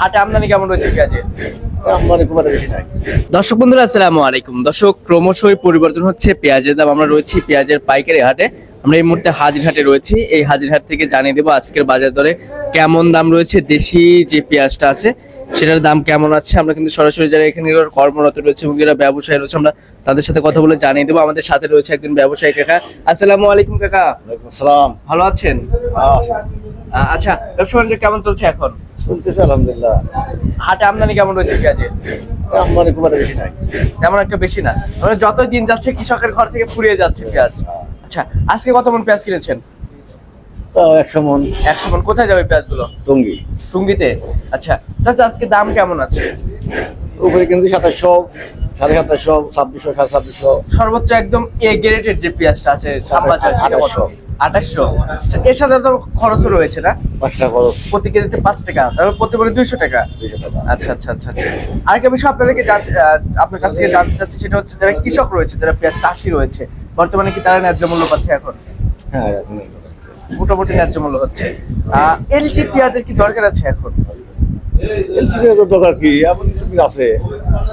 হাটে আমদানি কেমন রয়েছে পেঁয়াজের আমদানি খুব একটা বেশি নাই। দর্শক বন্ধুরা আসসালামু আলাইকুম। দর্শক ক্রমশই পরিবর্তন হচ্ছে। পেঁয়াজের দাম আমরা রয়েছি পেঁয়াজের পাইকারি হাটে। আমরা এই মুহূর্তে হাজির হাটে রয়েছি। এই হাজির হাট থেকে জানিয়ে দেবো আজকের বাজার দরে কেমন দাম রয়েছে দেশি যে পেঁয়াজটা আছে সেটার দাম কেমন আছে। আমরা কিন্তু সরাসরি যারা এখানে কর্মরত রয়েছে এবং যারা ব্যবসায়ী রয়েছে আমরা তাদের সাথে কথা বলে জানিয়ে দেবো। আমাদের সাথে রয়েছে একজন ব্যবসায়ী কাকা। আসসালামু আলাইকুম কাকা। আসসালাম। ভালো আছেন? হ্যাঁ, আচ্ছা ব্যবসা বাণিজ্য কেমন চলছে এখন? আলহামদুলিল্লাহ। হাটে আমদানি কেমন রয়েছে পেঁয়াজের? আমদানি খুব একটা বেশি নাই। তেমন একটা বেশি না। মানে যত দিন যাচ্ছে কৃষকের ঘর থেকে ফুরিয়ে যাচ্ছে পেঁয়াজ। আচ্ছা। আজকে কত মন পেঁয়াজ কিনেছেন? তো একশো মন। একশো মন। কোথায় যাবে পেঁয়াজগুলো? টঙ্গি। টুঙ্গিতে? আচ্ছা চাচা আজকে দাম কেমন আছে? উপরে কিন্তু সাতাশশো সাড়ে সাতাশশো ছাব্বিশশো সাড়ে ছাব্বিশশো। সর্বোচ্চ একদম এ গ্রেডের যে পেঁয়াজটা আছে আঠাশশো। এর সাথে তো খরচও রয়েছে না? পাঁচটা খরচ। প্রতি কেজিতে পাঁচ টাকা। তারপর প্রতি বলে দুইশো টাকা? আচ্ছা আচ্ছা আচ্ছা আচ্ছা। আরেকটা বিষয় আপনাদেরকে জানতে আপনার কাছ থেকে জানতে চাচ্ছি সেটা হচ্ছে যারা কৃষক রয়েছে যারা পেঁয়াজ চাষি রয়েছে বর্তমানে কি তারা ন্যায্য মূল্য পাচ্ছে এখন? হ্যাঁ এখন। মোটামুটি ন্যায্য মূল্য হচ্ছে। এলজি পেঁয়াজের কি দরকার আছে এখন? এলসিবি তো দরকার কি? এমন আছে।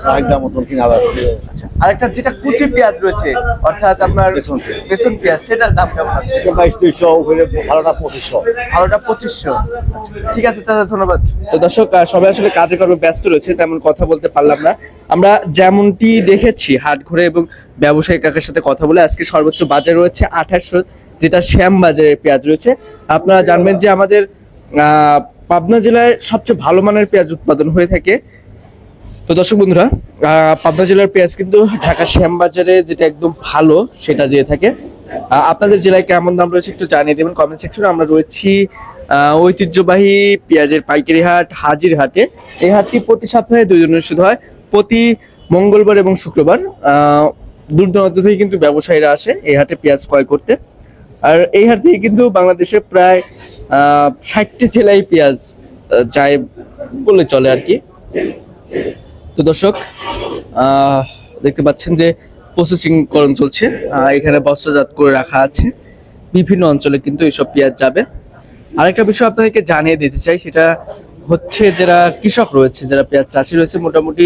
চাহিদা মতন কিনা আসছে আচ্ছা আরেকটা যেটা কুচি পেঁয়াজ রয়েছে অর্থাৎ আপনার বেসন পেঁয়াজ। বেসন পেঁয়াজ সেটার দাম কেমন আছে? বাইশ দুইশো উপরে ভালোটা পঁচিশশো। ভালোটা পঁচিশশো। ঠিক আছে চাচা ধন্যবাদ। তো দর্শক সবাই আসলে কাজে কর্মে ব্যস্ত রয়েছে তেমন কথা বলতে পারলাম না। আমরা যেমনটি দেখেছি হাট ঘুরে এবং ব্যবসায়ী কাকের সাথে কথা বলে আজকে সর্বোচ্চ বাজার রয়েছে আঠাশশো যেটা শ্যাম বাজারের পেঁয়াজ রয়েছে। আপনারা জানবেন যে আমাদের পাবনা জেলায় সবচেয়ে ভালো মানের পেঁয়াজ উৎপাদন হয়ে থাকে তো দর্শক বন্ধুরা পাবনা জেলার পেঁয়াজ কিন্তু ঢাকা শ্যামবাজারে যেটা একদম ভালো, সেটা যেয়ে থাকে। আপনাদের জেলায় কেমন দাম রয়েছে একটু জানিয়ে দেবেন কমেন্ট সেকশনে আমরা রয়েছি ঐতিহ্যবাহী পেঁয়াজের পাইকারি হাট, হাজির হাটে। এই হাটটি প্রতি সপ্তাহে দুই দিন অনুষ্ঠিত হয়। প্রতি মঙ্গলবার এবং শুক্রবার দূর দূরান্ত থেকে কিন্তু ব্যবসায়ীরা আসে এই হাটে পেঁয়াজ ক্রয় করতে। আর এই হাট থেকে কিন্তু বাংলাদেশের প্রায় ষাটটি জেলায় পেঁয়াজ যায় বলে চলে আর কি। তো দর্শক দেখতে পাচ্ছেন যে প্রসেসিং করণ চলছে। এখানে বস্ত্রজাত করে রাখা আছে। বিভিন্ন অঞ্চলে কিন্তু এইসব পেঁয়াজ যাবে। আরেকটা বিষয় আপনাদেরকে জানিয়ে দিতে চাই, সেটা হচ্ছে যারা কৃষক রয়েছে, যারা পেঁয়াজ চাষি রয়েছে, মোটামুটি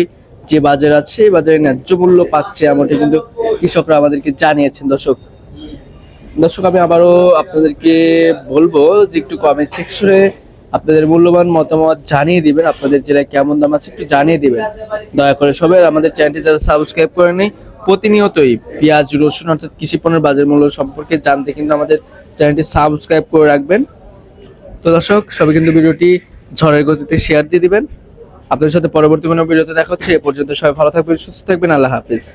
যে বাজার আছে, এই বাজারে ন্যায্য মূল্য পাচ্ছে এমনটি কিন্তু কৃষকরা আমাদেরকে জানিয়েছেন। দর্শক দর্শক, আমি আবারও আপনাদেরকে বলব যে একটু কমেন্ট সেকশনে আপনাদের মূল্যবান মতামত জানিয়ে দিবেন। আপনাদের জেলায় কেমন দাম আছে একটু জানিয়ে দিবেন। দয়া করে সবাই আমাদের চ্যানেলটি যারা সাবস্ক্রাইব করে করেনি প্রতিনিয়তই পেঁয়াজ, রসুন অর্থাৎ কৃষি পণ্যের বাজার মূল্য সম্পর্কে জানতে কিন্তু আমাদের চ্যানেলটি সাবস্ক্রাইব করে রাখবেন। তো দর্শক, সবাই কিন্তু ভিডিওটি ঝড়ের গতিতে শেয়ার দিয়ে দিবেন। আপনাদের সাথে পরবর্তী কোনো ভিডিওতে দেখা হচ্ছে। এ পর্যন্ত সবাই ভালো থাকবেন, সুস্থ থাকবেন। আল্লাহ হাফিজ।